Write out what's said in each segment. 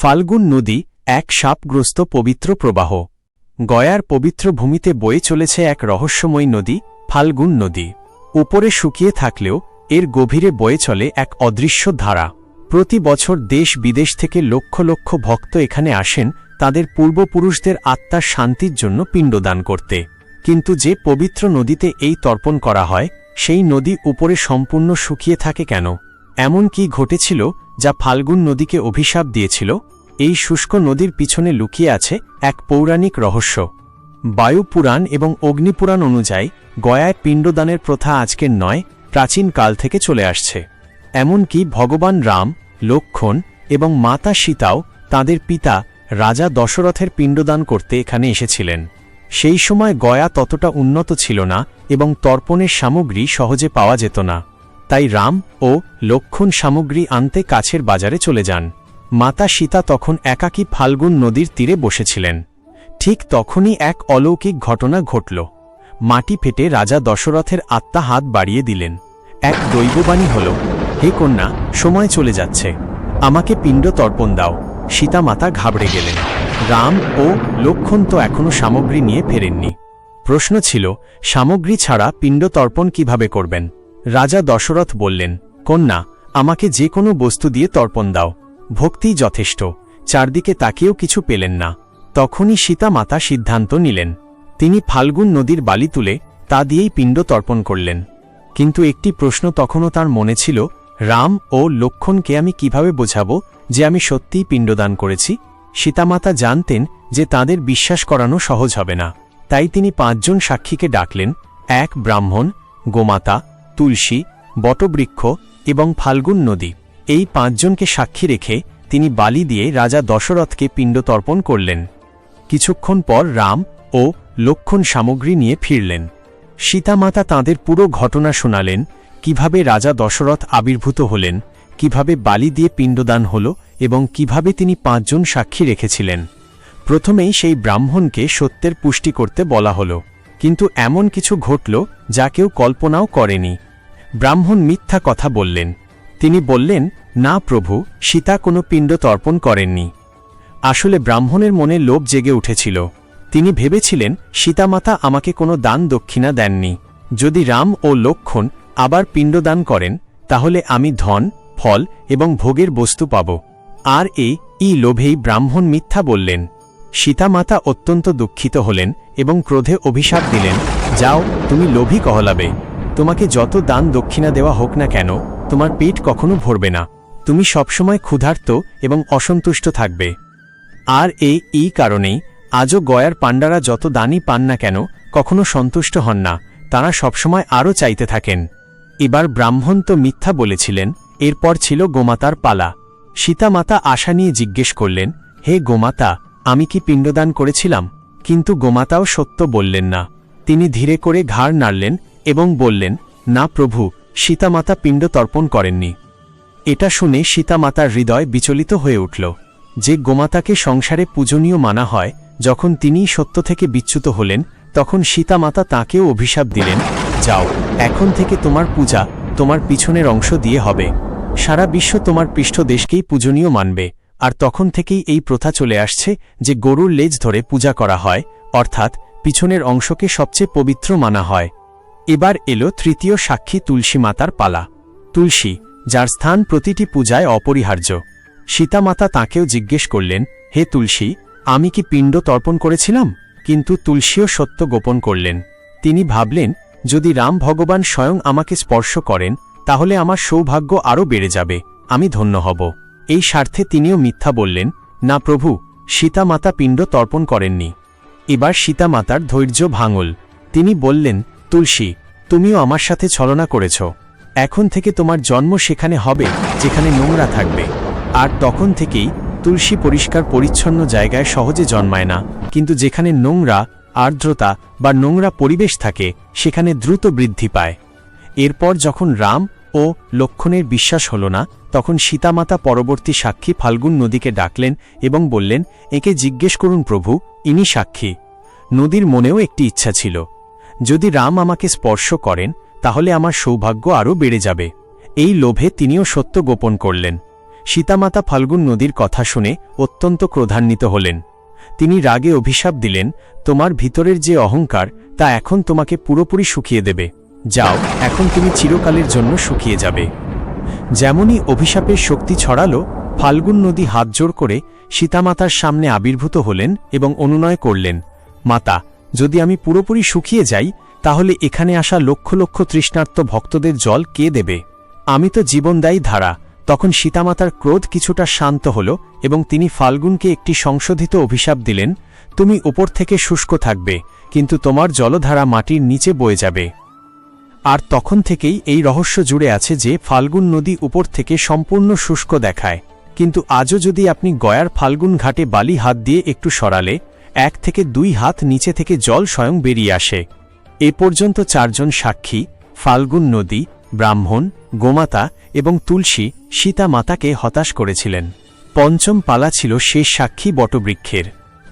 ফাল্গুন নদী এক সাপগ্রস্ত পবিত্র প্রবাহ। গয়ার পবিত্র ভূমিতে বয়ে চলেছে এক রহস্যময় নদী, ফাল্গুন নদী। উপরে শুকিয়ে থাকলেও এর গভীরে বয়ে চলে এক অদৃশ্য ধারা। প্রতি বছর দেশ বিদেশ থেকে লক্ষ লক্ষ ভক্ত এখানে আসেন তাদের পূর্বপুরুষদের আত্মার শান্তির জন্য পিণ্ডদান করতে। কিন্তু যে পবিত্র নদীতে এই তর্পণ করা হয়, সেই নদী উপরে সম্পূর্ণ শুকিয়ে থাকে কেন? এমন কি ঘটেছিল যা ফাল্গুন নদীকে অভিশাপ দিয়েছিল? এই শুষ্ক নদীর পিছনে লুকিয়ে আছে এক পৌরাণিক রহস্য। বায়ুপুরাণ এবং অগ্নিপুরাণ অনুযায়ী গয়ায় পিণ্ডদানের প্রথা আজকের নয়, প্রাচীন কাল থেকে চলে আসছে। এমনকি ভগবান রাম, লক্ষণ এবং মাতা সীতাও তাদের পিতা রাজা দশরথের পিণ্ডদান করতে এখানে এসেছিলেন। সেই সময় গয়া ততটা উন্নত ছিল না এবং তর্পণের সামগ্রী সহজে পাওয়া যেত না। তাই রাম ও লক্ষণ সামগ্রী আনতে কাছের বাজারে চলে যান। মাতা সীতা তখন একাকী ফাল্গুন নদীর তীরে বসেছিলেন। ঠিক তখনই এক অলৌকিক ঘটনা ঘটল। মাটি ফেটে রাজা দশরথের আত্মা হাত বাড়িয়ে দিলেন। এক দৈববাণী হল, হে কন্যা, সময় চলে যাচ্ছে। আমাকে পিণ্ড তর্পণ দাও। সীতা মাতা ঘাবড়ে গেলেন। রাম ও লক্ষণ তো এখনও সামগ্রী নিয়ে ফেরেননি। প্রশ্ন ছিল, সামগ্রী ছাড়া পিণ্ড তর্পণ কীভাবে করবেন? রাজা দশরথ বললেন, কন্যা, আমাকে যে কোনো বস্তু দিয়ে তর্পণ দাও। ভক্তিই যথেষ্ট। চারদিকে তাকেও কিছু পেলেন না। তখনই সীতা মাতা সিদ্ধান্ত নিলেন। তিনি ফাল্গুন নদীর বালি তুলে তা দিয়েই পিণ্ড তর্পণ করলেন। কিন্তু একটি প্রশ্ন তখনও তার মনে ছিল, রাম ও লক্ষণকে আমি কীভাবে বোঝাবো যে আমি সত্যিই পিণ্ডদান করেছি? সীতামাতা জানতেন যে তাদের বিশ্বাস করানো সহজ হবে না। তাই তিনি পাঁচজন সাক্ষীকে ডাকলেন, এক ব্রাহ্মণ, গোমাতা তুলসী, বটবৃক্ষ এবং ফাল্গুন নদী। এই পাঁচজনকে সাক্ষী রেখে তিনি বালি দিয়ে রাজা দশরথকে পিণ্ড তর্পণ করলেন। কিছুক্ষণ পর রাম ও লক্ষণ সামগ্রী নিয়ে ফিরলেন। সীতামাতা তাঁদের পুরো ঘটনা শোনালেন, কীভাবে রাজা দশরথ আবির্ভূত হলেন, কীভাবে বালি দিয়ে পিণ্ডদান হল এবং কীভাবে তিনি পাঁচজন সাক্ষী রেখেছিলেন। প্রথমেই সেই ব্রাহ্মণকে সত্যের পুষ্টি করতে বলা হল, কিন্তু এমন কিছু ঘটল যা কেউ কল্পনাও করেনি। ব্রাহ্মণ মিথ্যা কথা বললেন। তিনি বললেন, না প্রভু, সীতা কোনো পিণ্ড তর্পণ করেননি। আসলে ব্রাহ্মণের মনে লোভ জেগে উঠেছিল। তিনি ভেবেছিলেন, সীতামাতা আমাকে কোনো দান দক্ষিণা দেননি। যদি রাম ও লক্ষণ আবার পিণ্ডদান করেন, তাহলে আমি ধন, ফল এবং ভোগের বস্তু পাব। আর এই, ই লোভেই ব্রাহ্মণ মিথ্যা বললেন। সীতামাতা অত্যন্ত দুঃখিত হলেন এবং ক্রোধে অভিশাপ দিলেন, যাও, তুমি লোভী কহলাবে। তোমাকে যত দান দক্ষিণা দেওয়া হোক না কেন, তোমার পেট কখনো ভরবে না। তুমি সবসময় ক্ষুধার্ত এবং অসন্তুষ্ট থাকবে। আর এই এই কারণেই আজও গয়ার পাণ্ডারা যত দানই পান না কেন, কখনো সন্তুষ্ট হন না, তারা সবসময় আরও চাইতে থাকেন। এবার ব্রাহ্মণ তো মিথ্যা বলেছিলেন, এরপর ছিল গোমাতার পালা। সীতামাতা আশা নিয়ে জিজ্ঞেস করলেন, হে গোমাতা, আমি কি পিণ্ডদান করেছিলাম? কিন্তু গোমাতাও সত্য বললেন না। তিনি ধীরে করে ঘাড় নাড়লেন এবং বললেন, না প্রভু, সীতামাতা পিণ্ড তর্পণ করেননি। এটা শুনে সীতামাতার হৃদয় বিচলিত হয়ে উঠল, যে গোমাতাকে সংসারে পূজনীয় মানা হয়, যখন তিনি সত্য থেকে বিচ্যুত হলেন, তখন সীতামাতা তাঁকেও অভিশাপ দিলেন, যাও, এখন থেকে তোমার পূজা, তোমার পিছনের অংশ দিয়ে হবে। সারা বিশ্ব তোমার পৃষ্ঠদেশকেই পূজনীয় মানবে, আর তখন থেকেই এই প্রথা চলে আসছে, যে গরুর লেজ ধরে পূজা করা হয়, অর্থাৎ পিছনের অংশকে সবচেয়ে পবিত্র মানা হয়। এবার এলো তৃতীয় সাক্ষী তুলসী মাতার পালা। তুলসী, যার স্থান প্রতিটি পূজায় অপরিহার্য। সীতামাতা তাঁকেও জিজ্ঞেস করলেন, হে তুলসী, আমি কি পিণ্ড তর্পণ করেছিলাম? কিন্তু তুলসীও সত্য গোপন করলেন। তিনি ভাবলেন, যদি রাম ভগবান স্বয়ং আমাকে স্পর্শ করেন, তাহলে আমার সৌভাগ্য আরও বেড়ে যাবে, আমি ধন্য হব। এই স্বার্থে তিনিও মিথ্যা বললেন, না প্রভু, সীতামাতা পিণ্ড তর্পণ করেননি। এবার সীতামাতার ধৈর্য ভাঙল। তিনি বললেন তুলসী, তুমিও আমার সাথে ছলনা করেছ। এখন থেকে তোমার জন্ম সেখানে হবে, যেখানে নোংরা থাকবে। আর তখন থেকেই তুলসী পরিষ্কার পরিচ্ছন্ন জায়গায় সহজে জন্মায় না। কিন্তু যেখানে নোংরা, আর্দ্রতা বা নোংরা পরিবেশ থাকে, সেখানে দ্রুত বৃদ্ধি পায়। এরপর যখন রাম ও লক্ষণের বিশ্বাস হল না, তখন সীতামাতা পরবর্তী সাক্ষী ফাল্গুন নদীকে ডাকলেন এবং বললেন, একে জিজ্ঞেস করুন প্রভু, ইনি সাক্ষী। নদীর মনেও একটি ইচ্ছা ছিল। যদি রাম আমাকে স্পর্শ করেন, তাহলে আমার সৌভাগ্য আরও বেড়ে যাবে। এই লোভে তিনিও সত্য গোপন করলেন। সীতামাতা ফাল্গুন নদীর কথা শুনে অত্যন্ত ক্রোধান্বিত হলেন। তিনি রাগে অভিশাপ দিলেন, তোমার ভিতরের যে অহংকার, তা এখন তোমাকে পুরোপুরি শুকিয়ে দেবে। যাও, এখন তুমি চিরকালের জন্য শুকিয়ে যাবে। যেমনই অভিশাপের শক্তি ছড়ালো, ফাল্গুন নদী হাতজোড় করে সীতামাতার সামনে আবির্ভূত হলেন এবং অনুনয় করলেন, মাতা যদি আমি পুরোপুরি শুকিয়ে যাই, তাহলে এখানে আসা লক্ষ লক্ষ তৃষ্ণার্ত ভক্তদের জল কে দেবে? আমি তো জীবনদায়ী ধারা, তখন সীতামাতার ক্রোধ কিছুটা শান্ত হল এবং তিনি ফাল্গুনকে একটি সংশোধিত অভিশাপ দিলেন, তুমি উপর থেকে শুষ্ক থাকবে, কিন্তু তোমার জলধারা মাটির নিচে বয়ে যাবে। আর তখন থেকেই এই রহস্য জুড়ে আছে যে ফাল্গুন নদী উপর থেকে সম্পূর্ণ শুষ্ক দেখায়। কিন্তু আজও যদি আপনি গয়ার ফাল্গুন ঘাটে বালি হাত দিয়ে একটু সরালে এক থেকে দুই হাত নিচে থেকে জল স্বয়ং বেরিয়ে আসে। এ পর্যন্ত চারজন সাক্ষী, ফাল্গুন নদী, ব্রাহ্মণ, গোমাতা এবং তুলসী, সীতা মাতাকে হতাশ করেছিলেন। পঞ্চম পালা ছিল শেষ সাক্ষী বটবৃক্ষের।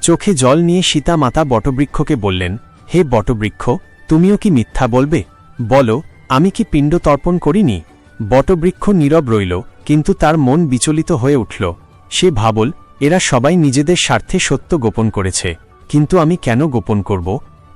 চোখে জল নিয়ে সীতা মাতা বটবৃক্ষকে বললেন, হে বটবৃক্ষ, তুমিও কি মিথ্যা বলবে? বলো, আমি কি পিণ্ড তর্পণ করিনি? বটবৃক্ষ নীরব রইল, কিন্তু তার মন বিচলিত হয়ে উঠল। সে ভাবল এরা সবাই নিজেদের স্বার্থে সত্য গোপন করেছে। কিন্তু আমি কেন গোপন করব?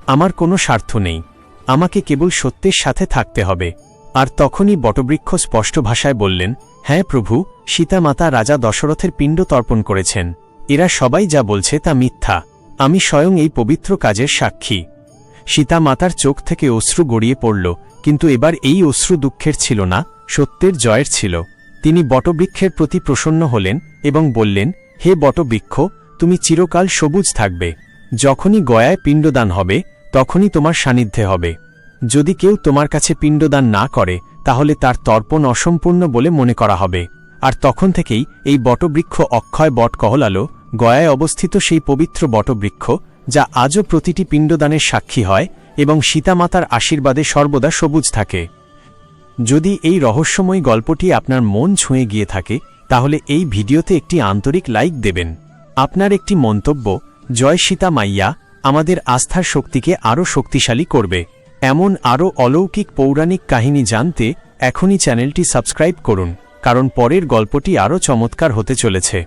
আমার কোনো স্বার্থ নেই। আমাকে কেবল সত্যের সাথে থাকতে হবে। আর তখনই বটবৃক্ষ স্পষ্ট ভাষায় বললেন হ্যাঁ প্রভু, সীতামাতা রাজা দশরথের পিণ্ড তর্পণ করেছেন। এরা সবাই যা বলছে তা মিথ্যা। আমি স্বয়ং এই পবিত্র কাজের সাক্ষী। সীতামাতার চোখ থেকে অশ্রু গড়িয়ে পড়ল, কিন্তু এবার এই অশ্রু দুঃখের ছিল না, সত্যের জয়ের ছিল। তিনি বটবৃক্ষের প্রতি প্রসন্ন হলেন এবং বললেন হে বটবৃক্ষ, তুমি চিরকাল সবুজ থাকবে। যখনই গয়ায় পিণ্ডদান হবে, তখনই তোমার সান্নিধ্যে হবে। যদি কেউ তোমার কাছে পিণ্ডদান না করে, তাহলে তার তর্পণ অসম্পূর্ণ বলে মনে করা হবে। আর তখন থেকেই এই বটবৃক্ষ অক্ষয় বট কহলালো, গয়ায় অবস্থিত সেই পবিত্র বটবৃক্ষ, যা আজও প্রতিটি পিণ্ডদানের সাক্ষী হয় এবং সীতামাতার আশীর্বাদে সর্বদা সবুজ থাকে। যদি এই রহস্যময় গল্পটি আপনার মন ছুঁয়ে গিয়ে থাকে তাহলে এই ভিডিওতে একটি আন্তরিক লাইক দেবেন। আপনার একটি মন্তব্য, জয় সীতা মাইয়া আমাদের আস্থার শক্তিকে আরও শক্তিশালী করবে। এমন আরও অলৌকিক পৌরাণিক কাহিনী জানতে এখনই চ্যানেলটি সাবস্ক্রাইব করুন, কারণ পরের গল্পটি আরও চমৎকার হতে চলেছে।